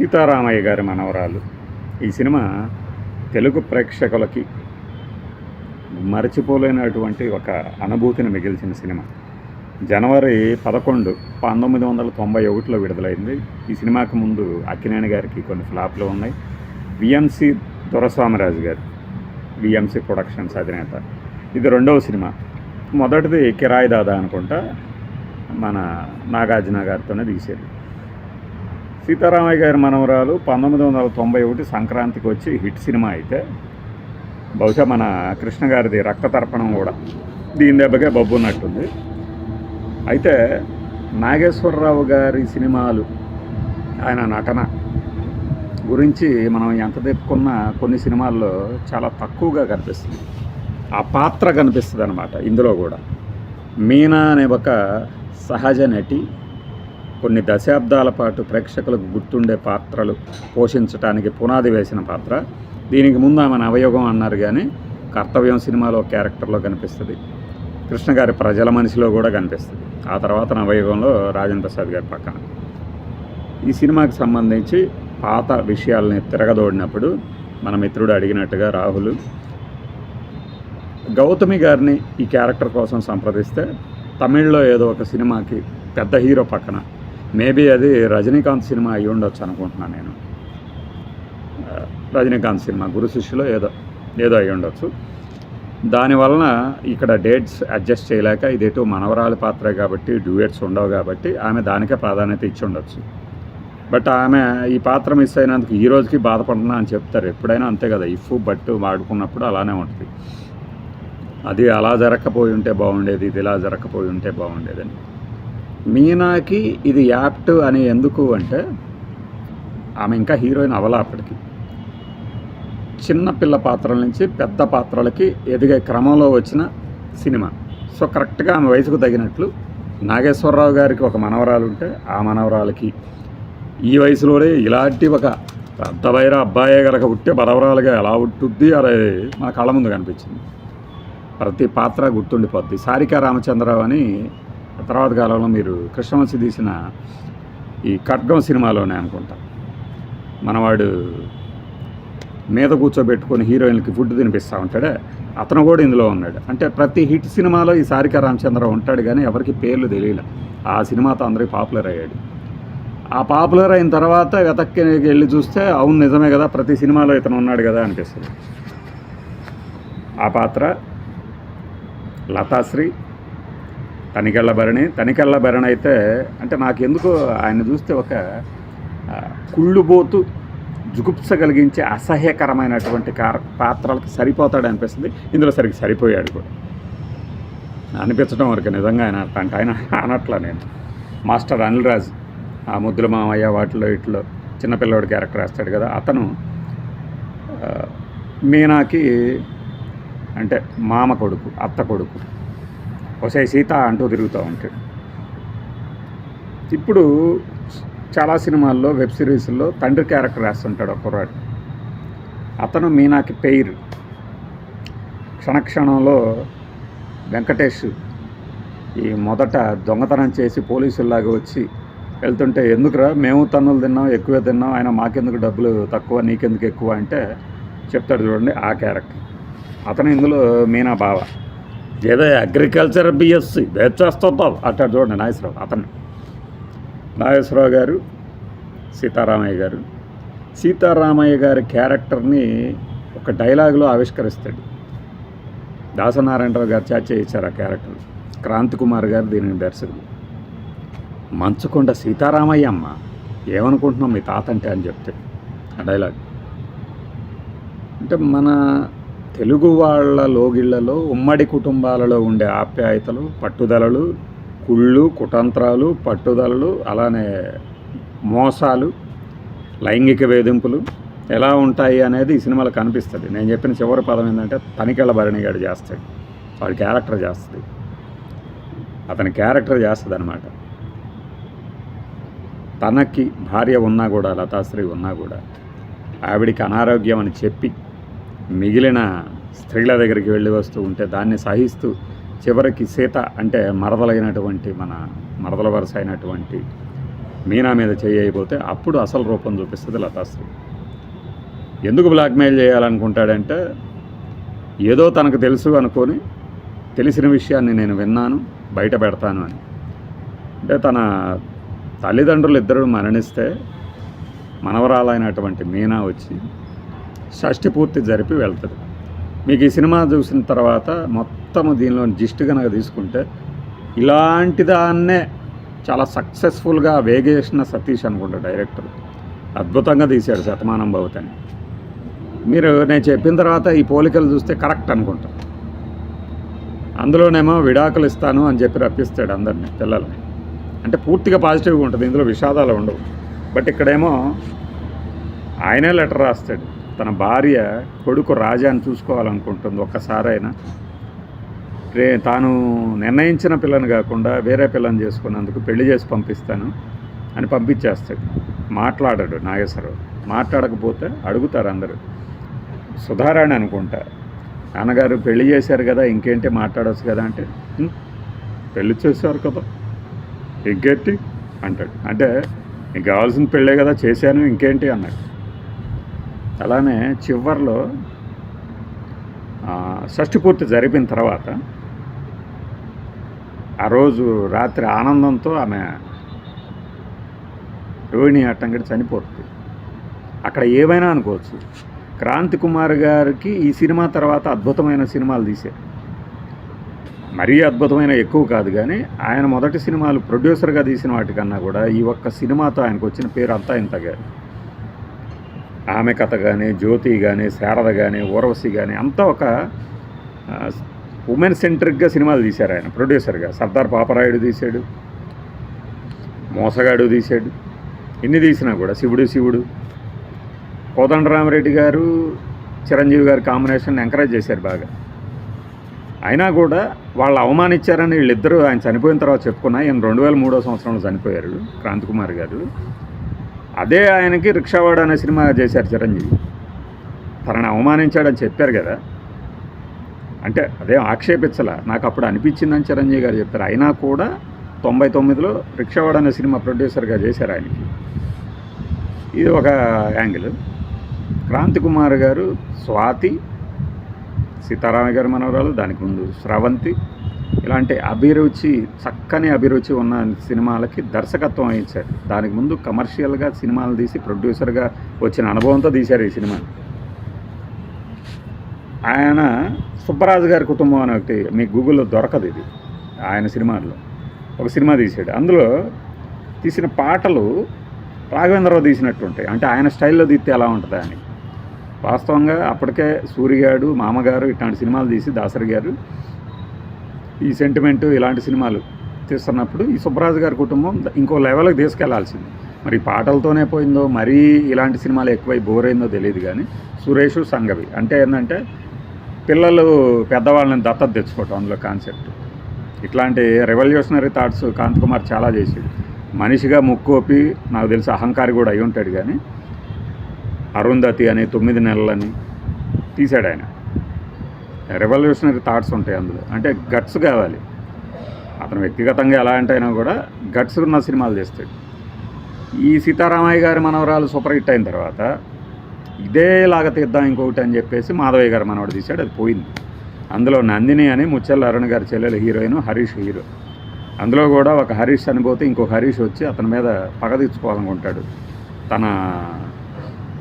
సీతారామయ్య గారి మనవరాలు. ఈ సినిమా తెలుగు ప్రేక్షకులకి మరచిపోలేనటువంటి ఒక అనుభూతిని మిగిల్చిన సినిమా. జనవరి పదకొండు పంతొమ్మిది వందల తొంభై ఒకటిలో విడుదలైంది. ఈ సినిమాకు ముందు అక్కినేని గారికి కొన్ని ఫ్లాప్లు ఉన్నాయి. విఎంసి దొరస్వామిరాజు గారు విఎంసి ప్రొడక్షన్స్ అధినేత. ఇది రెండవ సినిమా. మొదటిది కిరాయి దాదా అనుకుంటా మన నాగార్జున గారితోనే తీసేది. సీతారామయ్య గారి మనవరాలు పంతొమ్మిది వందల తొంభై ఒకటి సంక్రాంతికి వచ్చి హిట్ సినిమా అయితే బహుశా మన కృష్ణ గారిది రక్త తర్పణం కూడా. దీని దెబ్బకే బొబ్బు ఉన్నట్టుంది. అయితే నాగేశ్వరరావు గారి సినిమాలు ఆయన నటన గురించి మనం ఎంత తెప్పుకున్నా కొన్ని సినిమాల్లో చాలా తక్కువగా కనిపిస్తుంది. ఆ పాత్ర కనిపిస్తుంది అనమాట ఇందులో కూడా. మీనా అనే ఒక సహజ నటి కొన్ని దశాబ్దాల పాటు ప్రేక్షకులకు గుర్తుండే పాత్రలు పోషించడానికి పునాది వేసిన పాత్ర. దీనికి ముందు ఆమె నవయోగం అన్నారు కానీ కర్తవ్యం సినిమాలో క్యారెక్టర్లో కనిపిస్తుంది. కృష్ణ గారి ప్రజల మనిషిలో కూడా కనిపిస్తుంది. ఆ తర్వాత నవయుగంలో రాజేంద్ర ప్రసాద్ గారి పక్కన. ఈ సినిమాకి సంబంధించి పాత విషయాల్ని తిరగదోడినప్పుడు మన మిత్రుడు అడిగినట్టుగా రాహుల్ గౌతమి గారిని ఈ క్యారెక్టర్ కోసం సంప్రదిస్తే తమిళ్ళో ఏదో ఒక సినిమాకి పెద్ద హీరో పక్కన మేబీ అది రజనీకాంత్ సినిమా అయి ఉండొచ్చు అనుకుంటున్నాను నేను. రజనీకాంత్ సినిమా గురు శిష్యులో ఏదో ఏదో అయి ఉండొచ్చు. దానివలన ఇక్కడ డేట్స్ అడ్జస్ట్ చేయలేక ఇది ఎటు మనవరాలి పాత్రే కాబట్టి డ్యూయట్స్ ఉండవు కాబట్టి ఆమె దానికే ప్రాధాన్యత ఇచ్చి ఉండొచ్చు. బట్ ఆమె ఈ పాత్ర మిస్ అయినందుకు ఈ రోజుకి బాధపడుతున్నా అని చెప్తారు. ఎప్పుడైనా అంతే కదా ఇఫ్ బట్ వాడుకున్నప్పుడు అలానే ఉంటుంది. అది అలా జరగకపోయి ఉంటే బాగుండేది ఇది ఇలా జరగకపోయి ఉంటే బాగుండేదని. మీనాకి ఇది యాప్ట్ అని ఎందుకు అంటే ఆమె ఇంకా హీరోయిన్ అవలా అప్పటికి. చిన్న పిల్ల పాత్రల నుంచి పెద్ద పాత్రలకి ఎదిగే క్రమంలో వచ్చిన సినిమా. సో కరెక్ట్గా ఆమె వయసుకు తగినట్లు నాగేశ్వరరావు గారికి ఒక మనవరాలు ఉంటే ఆ మనవరాలకి ఈ వయసులోనే ఇలాంటి ఒక పెద్ద వైర అబ్బాయే గనక పుట్టే మనవరాలుగా ఎలా ఉంటుంది? అనే మా కళ్ళ ముందు కనిపించింది. ప్రతి పాత్ర గుర్తుండిపోద్ది. సారికా రామచంద్రరావు అని తర్వాత కాలంలో మీరు కృష్ణవంశి తీసిన ఈ ఖడ్గం సినిమాలోనే అనుకుంటా. మనవాడు మీద కూర్చోబెట్టుకొని హీరోయిన్కి ఫుడ్ తినిపిస్తూ ఉంటాడే? అతను కూడా ఇందులో ఉన్నాడు. అంటే ప్రతి హిట్ సినిమాలో ఈ సారిక రామచంద్రరావు ఉంటాడు కానీ ఎవరికి పేర్లు తెలియలే. ఆ సినిమాతో అందరికి పాపులర్ అయ్యాడు. ఆ పాపులర్ అయిన తర్వాత వెతక్కి వెళ్ళి చూస్తే అవును నిజమే కదా ప్రతి సినిమాలో ఇతను ఉన్నాడు కదా అనిపిస్తుంది. ఆ పాత్ర లతాశ్రీ తనికెళ్ళ భరణి తనికెళ్ళ భరణి అయితే అంటే నాకు ఎందుకో ఆయన చూస్తే ఒక కుళ్ళుబోతు జుగుప్స కలిగించే అసహ్యకరమైనటువంటి కార పాత్రలకు సరిపోతాడు అనిపిస్తుంది. ఇందులో సరిగ్గా సరిపోయాడు కూడా. అనిపించడం వరకు నిజంగా ఆయన అంటే ఆయన అనట్లా నేను. మాస్టర్ అనిల్ రాజ్ ఆ ముద్దుల మామయ్య వాటిలో ఇట్లో చిన్నపిల్లవాడు క్యారెక్టర్ వేస్తాడు కదా అతను మీనాకి అంటే మామ కొడుకు అత్త కొడుకు. ఒసే సీత అంటూ తిరుగుతూ ఉంటాడు. ఇప్పుడు చాలా సినిమాల్లో వెబ్ సిరీస్లో తండ్రి క్యారెక్టర్ వేస్తుంటాడు ఒక కుర్రాడు. అతను మీనాకి పెయిర్. క్షణక్షణంలో వెంకటేష్ ఈ మొదట దొంగతనం చేసి పోలీసుల్లాగా వచ్చి వెళ్తుంటే ఎందుకురా? మేము తన్నులు తిన్నాం ఎక్కువే తిన్నాం ఆయన మాకెందుకు డబ్బులు తక్కువ నీకెందుకు ఎక్కువ? అంటే చెప్తాడు చూడండి ఆ క్యారెక్టర్. అతను ఇందులో మీనా బావ. ఏదో అగ్రికల్చర్ బిఎస్సి చేస్తుంటావు అట్లా చూడండి నాగేశ్వరరావు అతను నాగేశ్వరరావు గారు సీతారామయ్య గారు. సీతారామయ్య గారి క్యారెక్టర్ని ఒక డైలాగులో ఆవిష్కరిస్తాడు. దాసనారాయణరావు గారు చాచే ఇచ్చారు ఆ క్యారెక్టర్. క్రాంతి కుమార్ గారు దీనిని దర్శకుడు. మంచుకొండ సీతారామయ్య అమ్మ ఏమనుకుంటున్నాం మీ తాత అంటే అని చెప్తే ఆ డైలాగ్. అంటే మన తెలుగు వాళ్ళ లోగిళ్ళలో ఉమ్మడి కుటుంబాలలో ఉండే ఆప్యాయతలు పట్టుదలలు కుళ్ళు కుతంత్రాలు పట్టుదలలు అలానే మోసాలు లైంగిక వేధింపులు ఎలా ఉంటాయి అనేది ఈ సినిమాలో కనిపిస్తుంది. నేను చెప్పిన చివరి పదం ఏంటంటే తనికెళ్ళ భరణిగాడు చేస్తాడు. వాడి క్యారెక్టర్ చేస్తుంది. అతని క్యారెక్టర్ చేస్తుంది అనమాట తనకి భార్య ఉన్నా కూడా లతాశ్రీ ఉన్నా కూడా ఆవిడికి అనారోగ్యం అని చెప్పి మిగిలిన స్త్రీల దగ్గరికి వెళ్ళి వస్తూ ఉంటే దాన్ని సహిస్తూ చివరికి సీత అంటే మరదలైనటువంటి మన మరదల వరుస అయినటువంటి మీనా మీద చేయబోతే అప్పుడు అసలు రూపం చూపిస్తుంది లతాశ్రీ. ఎందుకు బ్లాక్మెయిల్ చేయాలనుకుంటాడంటే ఏదో తనకు తెలుసు అనుకొని తెలిసిన విషయాన్ని నేను విన్నాను బయట పెడతాను అని. అంటే తన తల్లిదండ్రులు ఇద్దరు మరణిస్తే మనవరాలైనటువంటి మీనా వచ్చి షష్ఠి పూర్తి జరిపి వెళ్తుంది. మీకు ఈ సినిమా చూసిన తర్వాత మొత్తం దీనిలో జిస్ట్ కనుక తీసుకుంటే ఇలాంటి దాన్నే చాలా సక్సెస్ఫుల్గా వేగేసిన సతీష్ అనుకుంటా డైరెక్టర్. అద్భుతంగా తీశాడు శతమానం భవతని. మీరు నేను చెప్పిన తర్వాత ఈ పోలికలు చూస్తే కరెక్ట్ అనుకుంటా. అందులోనేమో విడాకులు ఇస్తాను అని చెప్పి రప్పిస్తాడు అందరినీ పిల్లల్ని. అంటే పూర్తిగా పాజిటివ్గా ఉంటుంది ఇందులో విషాదాలు ఉండవు. బట్ ఇక్కడేమో ఆయనే లెటర్ రాస్తాడు. తన భార్య కొడుకు రాజాని చూసుకోవాలనుకుంటుంది ఒక్కసారైనా. రే తాను నిర్ణయించిన పిల్లని కాకుండా వేరే పిల్లని చేసుకున్నందుకు పెళ్ళి చేసి పంపిస్తాను అని పంపించేస్తాడు. మాట్లాడాడు నాగేశ్వరరావు. మాట్లాడకపోతే అడుగుతారు అందరూ. సుధారాణి అనుకుంటా నాన్నగారు పెళ్ళి చేశారు కదా ఇంకేంటి మాట్లాడవచ్చు కదా అంటే పెళ్ళి చేశారు కదా ఇంకేంటి? అంటాడు. అంటే నీకు కావాల్సిన పెళ్ళే కదా చేశాను ఇంకేంటి? అన్నాడు. అలానే చివర్లో ఆ, షష్ఠి పూర్తి జరిపిన తర్వాత ఆ రోజు రాత్రి ఆనందంతో ఆమె రోహిణి అట్టంగడి చనిపోతుంది. అక్కడ ఏమైనా అనుకోవచ్చు. క్రాంతి కుమార్ గారికి ఈ సినిమా తర్వాత అద్భుతమైన సినిమాలు తీశారు. మరీ అద్భుతమైన ఎక్కువ కాదు కానీ ఆయన మొదటి సినిమాలు ప్రొడ్యూసర్గా తీసిన వాటికన్నా కూడా ఈ ఒక్క సినిమాతో ఆయనకు వచ్చిన పేరు అంతా ఇంతగా ఆమె కథ కానీ జ్యోతి కానీ శారద కానీ ఊర్వశి కానీ అంతా ఒక ఉమెన్ సెంట్రిక్గా సినిమాలు తీశారు ఆయన ప్రొడ్యూసర్గా. సర్దార్ పాపరాయుడు తీశాడు మోసగాడు తీశాడు ఇన్ని తీసినా కూడా శివుడు శివుడు. కోదండరామరెడ్డి గారు చిరంజీవి గారి కాంబినేషన్ ఎంకరేజ్ చేశారు బాగా. అయినా కూడా వాళ్ళు అవమానించారని వీళ్ళిద్దరూ ఆయన చనిపోయిన తర్వాత చెప్పుకున్నా ఈయన రెండు వేల మూడో సంవత్సరంలో చనిపోయారు క్రాంతికుమార్ గారు. అదే ఆయనకి రిక్షావాడు అనే సినిమా చేశారు చిరంజీవి. తనని అవమానించాడని చెప్పారు కదా. అంటే అదే ఆక్షేపించలా. నాకు అప్పుడు అనిపించిందని చిరంజీవి గారు చెప్పారు. అయినా కూడా తొంభై తొమ్మిదిలో రిక్షావాడు అనే సినిమా ప్రొడ్యూసర్గా చేశారు ఆయనకి. ఇది ఒక యాంగిల్. క్రాంతి కుమార్ గారు స్వాతి సీతారామ గారి మనవరాలు దానికి ముందు స్రవంతి ఇలాంటి అభిరుచి చక్కని అభిరుచి ఉన్న సినిమాలకి దర్శకత్వం వహించారు. దానికి ముందు కమర్షియల్గా సినిమాలు తీసి ప్రొడ్యూసర్గా వచ్చిన అనుభవంతో తీశారు ఈ సినిమా. ఆయన సుబ్బరాజు గారి కుటుంబం అని ఒకటి మీ గూగుల్లో దొరకదు ఇది ఆయన సినిమాల్లో. ఒక సినిమా తీశాడు. అందులో తీసిన పాటలు రాఘవేంద్రరావు తీసినట్టు ఉంటాయి అంటే ఆయన స్టైల్లో తీస్తే ఎలా ఉంటుందా అని. వాస్తవంగా అప్పటికే సూర్యగాడు మామగారు ఇట్లాంటి సినిమాలు తీసి దాసరి గారు ఈ సెంటిమెంట్ ఇలాంటి సినిమాలు తీస్తున్నప్పుడు ఈ సుబ్బరాజు గారి కుటుంబం ఇంకో లెవెల్కి తీసుకెళ్ళాల్సింది. మరి పాటలతోనే పోయిందో మరీ ఇలాంటి సినిమాలు ఎక్కువై బోర్ అయిందో తెలియదు కానీ సురేష్ సంగవి అంటే ఏంటంటే పిల్లలు పెద్దవాళ్ళని దత్తత తెచ్చుకోవటం అందులో కాన్సెప్ట్ ఇట్లాంటి రెవల్యూషనరీ థాట్స్ కాంత్ కుమార్ చాలా చేసాడు మనిషిగా ముక్కోపి నాకు తెలిసి అహంకారి కూడా అయి ఉంటాడు కానీ అరుంధతి అని తొమ్మిది నెలలని తీశాడు ఆయన. రెవల్యూషనరీ థాట్స్ ఉంటాయి అందులో. అంటే గట్స్ కావాలి. అతను వ్యక్తిగతంగా ఎలా అంటే అయినా కూడా గట్స్ ఉన్న సినిమాలు చేస్తాడు. ఈ సీతారామయ్య గారి మనవరాలు సూపర్ హిట్ అయిన తర్వాత ఇదేలాగా తీద్దాం ఇంకొకటి అని చెప్పేసి మాధవయ్య గారి మనవడు తీశాడు అది పోయింది. అందులో నందిని అని ముచ్చల్ అరుణ్ గారి చెల్లెలు హీరోయిన్ హరీష్ హీరో. అందులో కూడా ఒక హరీష్ చనిపోతే ఇంకో హరీష్ వచ్చి అతని మీద పగ తీర్చుకోవాలనుకుంటాడు. తన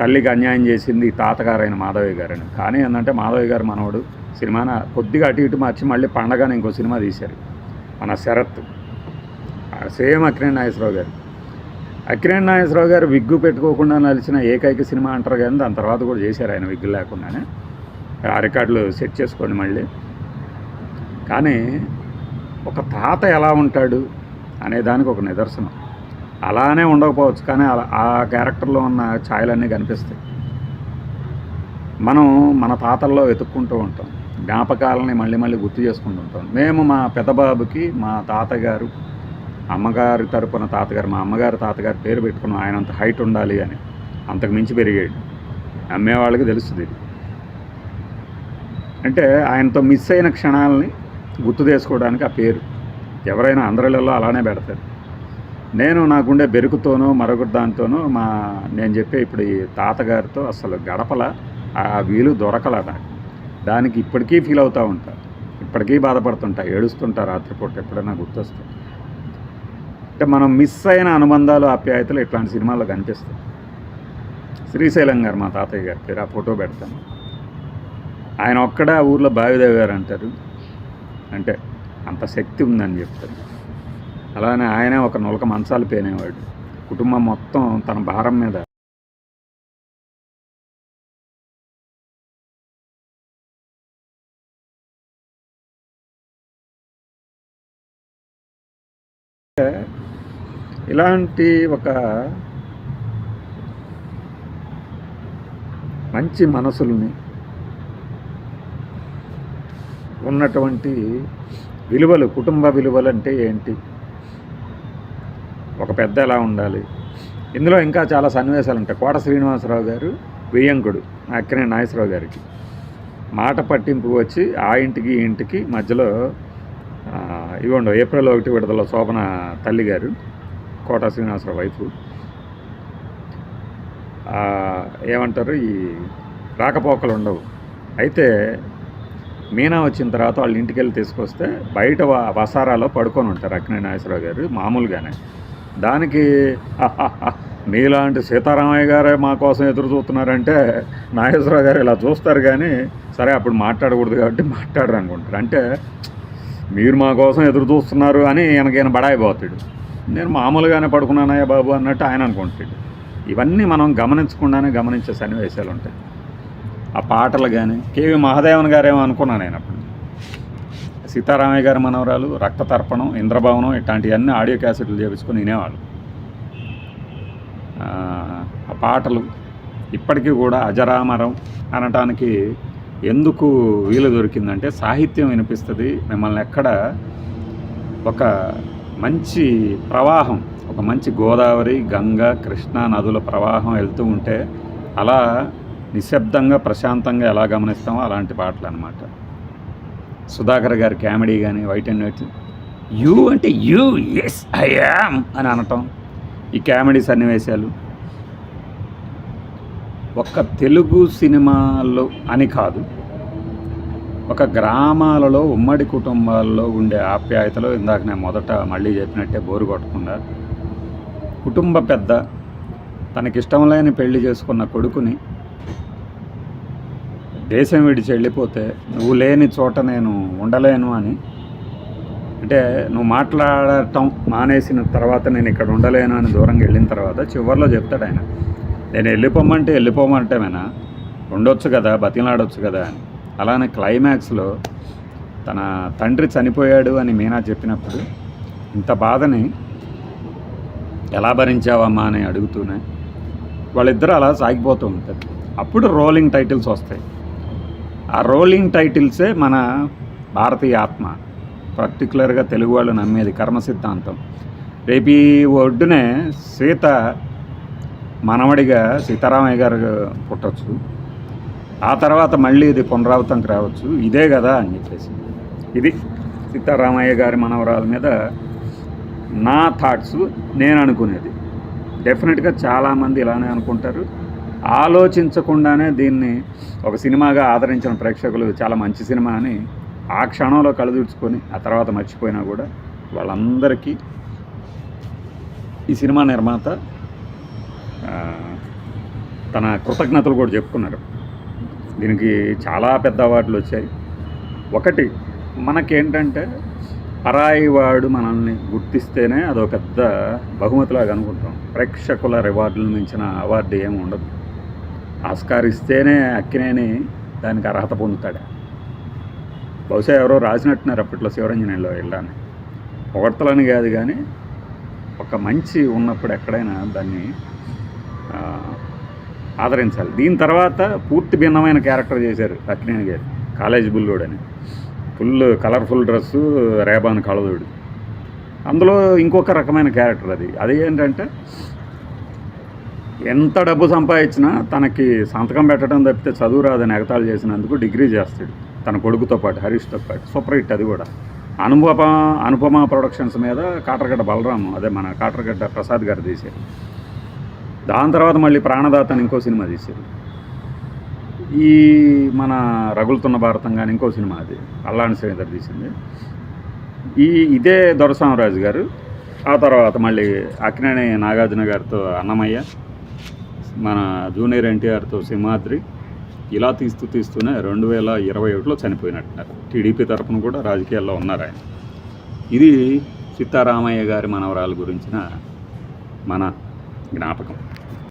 తల్లికి అన్యాయం చేసింది తాతగారైన మాధవయ్య గారని. కానీ ఏంటంటే మాధవయ్య గారు మనవడు సినిమాన కొద్దిగా అటు ఇటు మార్చి మళ్ళీ పండగను ఇంకో సినిమా తీశారు. మన శరత్. సేమ్ అక్కినేని నాగేశ్వరరావు గారు. అక్కినేని నాగేశ్వరరావు గారు విగ్గు పెట్టుకోకుండా నలిచిన ఏకైక సినిమా అంటారు కానీ దాని తర్వాత కూడా చేశారు ఆయన విగ్గు లేకుండానే. ఆ రికార్డులు సెట్ చేసుకోండి మళ్ళీ. కానీ ఒక తాత ఎలా ఉంటాడు అనే దానికి ఒక నిదర్శనం. అలానే ఉండకపోవచ్చు కానీ అలా ఆ క్యారెక్టర్లో ఉన్న ఛాయలన్నీ కనిపిస్తాయి. మనం మన తాతల్లో వెతుక్కుంటూ ఉంటాం. జ్ఞాపకాలని మళ్ళీ మళ్ళీ గుర్తు చేసుకుంటూ ఉంటాం. మేము మా పెద్దబాబుకి మా తాతగారు అమ్మగారి తరపున తాతగారు మా అమ్మగారి తాతగారు పేరు పెట్టుకున్నాం ఆయన అంత హైట్ ఉండాలి అని అంతకు మించి పెరిగాడు అమ్మేవాళ్ళకి తెలుస్తుంది ఇది. అంటే ఆయనతో మిస్ అయిన క్షణాలని గుర్తు చేసుకోవడానికి ఆ పేరు. ఎవరైనా అందరిలో అలానే పెడతారు. నేను నాకుండే బెరుకుతోనో మరొకటి దానితోనో మా నేను చెప్పే ఇప్పుడు ఈ తాతగారితో అసలు గడపల ఆ వీలు దొరకల నాకు. దానికి ఇప్పటికీ ఫీల్ అవుతూ ఉంటా. ఇప్పటికీ బాధపడుతుంటా. ఏడుస్తుంటా రాత్రిపూట ఎప్పుడైనా గుర్తొస్తా. అంటే మనం మిస్ అయిన అనుబంధాలు ఆప్యాయతలు ఇట్లాంటి సినిమాల్లో కనిపిస్తాయి. శ్రీశైలం గారు మా తాతయ్య గారి పేరు ఆ ఫోటో పెడతాను. ఆయన ఒక్కడ ఊర్లో బావిదేవి గారు అంటారు. అంటే అంత శక్తి ఉందని చెప్తారు. అలానే ఆయనే ఒక నొలక మంచాలు పేనేవాడు. కుటుంబం మొత్తం తన భారం మీద ఇలాంటి ఒక మంచి మనసుల్ని ఉన్నటువంటి విలువలు కుటుంబ విలువలు అంటే ఏంటి? ఒక పెద్ద ఎలా ఉండాలి? ఇందులో ఇంకా చాలా సన్నివేశాలు ఉంటాయి. కోట శ్రీనివాసరావు గారు వెయ్యంకుడు అక్కినే నాగేశ్వరరావు గారికి. మాట పట్టింపు వచ్చి ఆ ఇంటికి ఈ ఇంటికి మధ్యలో ఇవ్వండి ఏప్రిల్ ఒకటి విడుదల శోభన తల్లి గారు కోట శ్రీనివాసరావు వైఫ్. ఏమంటారు ఈ రాకపోకలు ఉండవు. అయితే మీనా వచ్చిన తర్వాత వాళ్ళ ఇంటికి వెళ్ళి తీసుకొస్తే బయట వసారాలో పడుకొని ఉంటారు అక్కినే నాగేశ్వరరావు గారు మామూలుగానే. దానికి మీలాంటి సీతారామయ్య గారే మా కోసం ఎదురు చూస్తున్నారంటే నాగేశ్వరరావు గారు ఇలా చూస్తారు కానీ సరే అప్పుడు మాట్లాడకూడదు కాబట్టి మాట్లాడరు అనుకుంటారు. అంటే మీరు మా కోసం ఎదురు చూస్తున్నారు అని ఈయనకైనా బడాయిపోతాడు నేను మామూలుగానే పడుకున్నానయ్యా బాబు అన్నట్టు ఆయన అనుకుంటాడు. ఇవన్నీ మనం గమనించకుండానే గమనించే సన్నివేశాలు ఉంటాయి. ఆ పాటలు కానీ కేవి మహాదేవన్ గారేమో అనుకున్నాను నేను అప్పుడు. సీతారామయ్య గారి మనవరాలు రక్త తర్పణం ఇంద్రభవనం ఇట్లాంటివన్నీ ఆడియో క్యాసెట్లు చేపించుకొని వినేవాళ్ళు. ఆ, ఆ పాటలు ఇప్పటికీ కూడా అజరామరం అనటానికి ఎందుకు వీలు దొరికిందంటే సాహిత్యం వినిపిస్తుంది. మిమ్మల్ని ఎక్కడ ఒక మంచి ప్రవాహం ఒక మంచి గోదావరి గంగ కృష్ణ నదుల ప్రవాహం వెళ్తూ ఉంటే అలా నిశ్శబ్దంగా ప్రశాంతంగా ఎలా గమనిస్తామో అలాంటి పాటలు అనమాట సుధాకర్ గారి కామెడీ కానీ వైట్ అండ్ వైట్ యూ అంటే యూ ఎస్ ఐ యామ్ అని అనటం. ఈ కామెడీ సన్నివేశాలు. ఒక్క తెలుగు సినిమాలో అని కాదు ఒక గ్రామాలలో ఉమ్మడి కుటుంబాల్లో ఉండే ఆప్యాయతలో ఇందాక నేను మొదట మళ్ళీ చెప్పినట్టే బోరు కొట్టకుండా కుటుంబ పెద్ద తనకిష్టం లేని పెళ్ళి చేసుకున్న కొడుకుని దేశం విడిచి వెళ్ళిపోతే నువ్వు లేని చోట నేను ఉండలేను అని. అంటే నువ్వు మాట్లాడటం మానేసిన తర్వాత నేను ఇక్కడ ఉండలేను అని దూరంగా వెళ్ళిన తర్వాత చివరిలో చెప్తాడు ఆయన. నేను వెళ్ళిపోమంటే వెళ్ళిపోమంటేమేనా ఉండొచ్చు కదా బతిలాడొచ్చు కదా అని. అలానే క్లైమాక్స్లో తన తండ్రి చనిపోయాడు అని మీనా చెప్పినప్పుడు ఇంత బాధని ఎలా భరించావమ్మా అని అడుగుతూనే వాళ్ళిద్దరూ అలా సాగిపోతూ ఉంటారు. అప్పుడు రోలింగ్ టైటిల్స్ వస్తాయి. ఆ రోలింగ్ టైటిల్సే మన భారతీయ ఆత్మ. పర్టికులర్గా తెలుగు వాళ్ళు నమ్మేది కర్మ సిద్ధాంతం. రేపు ఈ ఒడ్డునే సీత మనవడిగా సీతారామయ్య గారు పుట్టచ్చు. ఆ తర్వాత మళ్ళీ ఇది పునరావృతంకి రావచ్చు. ఇదే కదా అని చెప్పేసి. ఇది సీతారామయ్య గారి మనవరాల మీద నా థాట్స్ నేను అనుకునేది. డెఫినెట్గా చాలామంది ఇలానే అనుకుంటారు. ఆలోచించకుండానే దీన్ని ఒక సినిమాగా ఆదరించిన ప్రేక్షకులు చాలా మంచి సినిమా అని ఆ క్షణంలో కలుదూర్చుకొని ఆ తర్వాత మర్చిపోయినా కూడా వాళ్ళందరికీ ఈ సినిమా నిర్మాత తన కృతజ్ఞతలు కూడా చెప్పుకున్నారు. దీనికి చాలా పెద్ద అవార్డులు వచ్చాయి. ఒకటి మనకేంటంటే పరాయి వాడు మనల్ని గుర్తిస్తేనే అదొక పెద్ద బహుమతిలాగా అనుకుంటాం. ప్రేక్షకుల రివార్డులు మించిన అవార్డు ఏమి ఉండదు. ఆస్కార్ ఇస్తేనే అక్కినేని దానికి అర్హత పొందుతాడు. బహుశా ఎవరో రాసినట్టున్నారు అప్పట్లో శివరంజనంలో వెళ్ళాను పొగడ్తలని కాదు కానీ ఒక మంచి ఉన్నప్పుడు ఎక్కడైనా దాన్ని ఆదరించాలి. దీని తర్వాత పూర్తి భిన్నమైన క్యారెక్టర్ చేశారు అక్కినేని గారు కాలేజ్ బుల్లోడు అని. Full colourful dress Ray Ban కళదుడు. అందులో ఇంకొక రకమైన క్యారెక్టర్ అది. అది ఏంటంటే ఎంత డబ్బు సంపాదించినా తనకి సంతకం పెట్టడం తప్పితే చదువు రాదని ఎగతాళి చేసినందుకు డిగ్రీ చేస్తాడు. తన కొడుకుతో పాటు హరీష్తో పాటు సూపర్ హిట్ అది కూడా. అనుపమ అనుపమ ప్రొడక్షన్స్ మీద కాటరగడ్డ బలరాము అదే మన కాటరగడ్డ ప్రసాద్ గారు తీశారు. దాని తర్వాత మళ్ళీ ప్రాణదాత అని ఇంకో సినిమా తీశారు. ఈ మన రగులుతున్న భారతం కానీ ఇంకో సినిమా అది అల్లాని శ్రీధర్ తీసింది. ఈ ఇదే దొరసామరాజు గారు ఆ తర్వాత మళ్ళీ అక్కినేని నాగార్జున గారితో అన్నమయ్య మన జూనియర్ ఎన్టీఆర్తో సింహాద్రి ఇలా తీస్తూ తీస్తూనే రెండు వేల ఇరవై ఒకటిలో చనిపోయినట్టున్నారు. టీడీపీ తరఫున కూడా రాజకీయాల్లో ఉన్నారు ఆయన. ఇది సీతారామయ్య గారి మనవరాలు గురించిన మన జ్ఞాపకం.